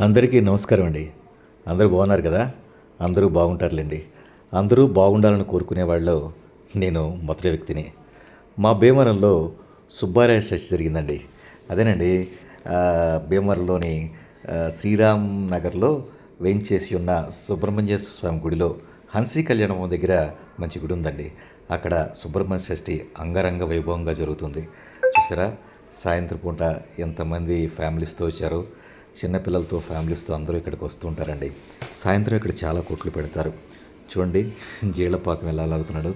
అందరికీ నమస్కారం అండి. అందరూ బాగున్నారు కదా? అందరూ బాగుంటారులేండి. అందరూ బాగుండాలని కోరుకునే వాళ్ళు నేను మొదటి వ్యక్తిని. మా భీమవరంలో సుబ్బారాయ షష్టి జరిగిందండి. అదేనండి భీమవరంలోని శ్రీరామ్ నగర్లో వేయించేసి ఉన్న సుబ్రహ్మణ్య స్వామి గుడిలో హన్సీ కళ్యాణం దగ్గర మంచి గుడి ఉందండి. అక్కడ సుబ్రహ్మణ్య షష్ఠి అంగరంగ వైభవంగా జరుగుతుంది. చూసారా? సాయంత్రం పూట ఎంతమంది ఫ్యామిలీస్తో వచ్చారో చిన్నపిల్లలతో ఫ్యామిలీస్తో అందరూ ఇక్కడికి వస్తూ ఉంటారండి. సాయంత్రం ఇక్కడ చాలా కొట్లు పెడతారు. చూడండి జీళ్ళపాకం ఎలా లాగుతున్నాడు.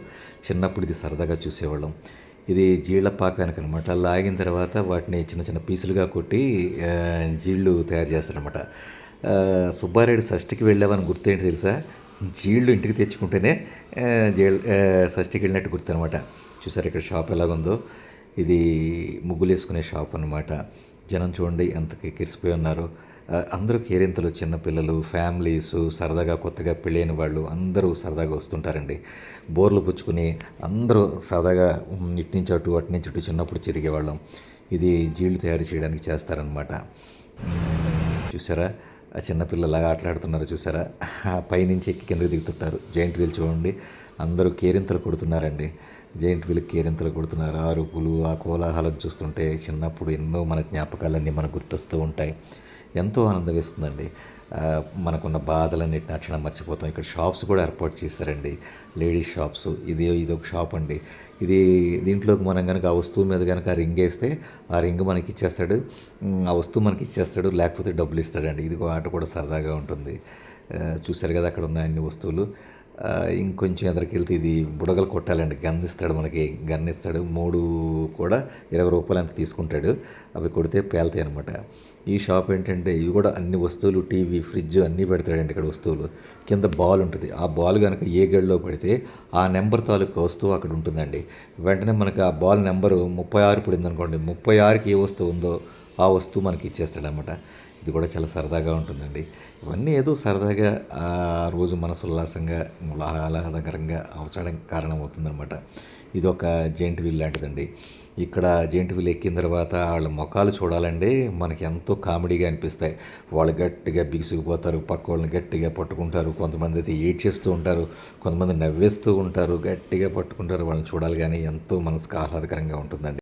చిన్నప్పుడు ఇది సరదాగా చూసేవాళ్ళం. ఇది జీళ్ళపాకానికి అనమాట లాగిన తర్వాత వాటిని చిన్న చిన్న పీసులుగా కొట్టి జీళ్ళు తయారు చేస్తారనమాట సుబ్బారెడ్డి షష్ఠికి వెళ్ళామని గుర్తేంటి తెలుసా? జీళ్ళు ఇంటికి తెచ్చుకుంటేనే ఆ, జీళ్ళ షష్ఠికి వెళ్ళినట్టు గుర్తు అనమాట చూసారు ఇక్కడ షాప్ ఎలాగుందో? ఇది ముగ్గులు వేసుకునే షాప్ అనమాట జనం చూడండి ఎంత కిరిసిపోయి ఉన్నారు. అందరూ కేరింతలు చిన్నపిల్లలు ఫ్యామిలీస్ సరదాగా కొత్తగా పెళ్ళైన వాళ్ళు అందరూ సరదాగా వస్తుంటారండి. బోర్లు పుచ్చుకుని అందరూ సరదాగా ఇటు నుంచి అటు అటు నుంచి ఇటు చిన్నప్పుడు తిరిగేవాళ్ళం ఇది జీళ్ళు తయారు చేయడానికి చేస్తారనమాట చూసారా? ఆ చిన్నపిల్లలాగా ఆటలాడుతున్నారు చూసారా? ఆ పైనుంచి ఎక్కి కిందకి దిగుతుంటారు. జాయింట్ వీల్ చూడండి. అందరూ కేరింతలు కొడుతున్నారండి. జైంట్ వీళ్ళకి కేరింతలు కొడుతున్నారు. ఆ అరుపులు ఆ కోలాహలం చూస్తుంటే చిన్నప్పుడు ఎన్నో మన జ్ఞాపకాలన్నీ మనకు గుర్తొస్తూ ఉంటాయి. ఎంతో ఆనందం వేస్తుందండి. మనకున్న బాధలన్నిటిని అక్షణం మర్చిపోతాం. ఇక్కడ షాప్స్ కూడా ఏర్పాటు చేస్తారండి లేడీస్ షాప్స్. ఇది ఇది ఒక షాప్ అండి. ఇది దీంట్లోకి మనం కనుక ఆ వస్తువు మీద కనుక రింగ్ వేస్తే ఆ రింగ్ మనకి ఇచ్చేస్తాడు. ఆ వస్తువు మనకి ఇచ్చేస్తాడు. లేకపోతే డబ్బులు ఇస్తాడండి. ఇది ఆట కూడా సరదాగా ఉంటుంది. చూశారు కదా అక్కడ ఉన్న అన్ని వస్తువులు. ఇంకొంచెం ఎదరికి వెళ్తే ఇది బుడగలు కొట్టాలండి. గన్ ఇస్తాడు మనకి గన్ ఇస్తాడు మూడు కూడా ఇరవై రూపాయలు అంత తీసుకుంటాడు అవి కొడితే పేలుతాయి అనమాట ఈ షాప్ ఏంటంటే ఇవి కూడా అన్ని వస్తువులు టీవీ ఫ్రిడ్జ్ అన్నీ పెడతాడండి ఇక్కడ వస్తువులు. కింద బాల్ ఉంటుంది. ఆ బాల్ కనుక ఏ గడిలో పడితే ఆ నెంబర్ తాలూకు వస్తువు అక్కడ ఉంటుందండి. వెంటనే మనకు ఆ బాల్ నెంబరు ముప్పై ఆరు పడింది అనుకోండి ముప్పై ఆరుకి ఏ వస్తువు ఉందో ఆ వస్తువు మనకి ఇచ్చేస్తాడనమాట ఇది కూడా చాలా సరదాగా ఉంటుందండి. ఇవన్నీ ఏదో సరదాగా ఆ రోజు మనసు ఉల్లాసంగా ఆహ్లాదకరంగా అవసరానికి కారణమవుతుందనమాట ఇది ఒక జెయింట్ వీల్ లాంటిదండి. ఇక్కడ జెయింట్ వీల్ ఎక్కిన తర్వాత వాళ్ళ ముఖాలు చూడాలండి. మనకి ఎంతో కామెడీగా అనిపిస్తాయి. వాళ్ళు గట్టిగా బిగుసుకుపోతారు పక్క వాళ్ళని గట్టిగా పట్టుకుంటారు కొంతమంది అయితే ఏడ్చేస్తూ ఉంటారు కొంతమంది నవ్వేస్తూ ఉంటారు గట్టిగా పట్టుకుంటారు. వాళ్ళని చూడాలి కానీ ఎంతో మనసుకు ఆహ్లాదకరంగా ఉంటుందండి.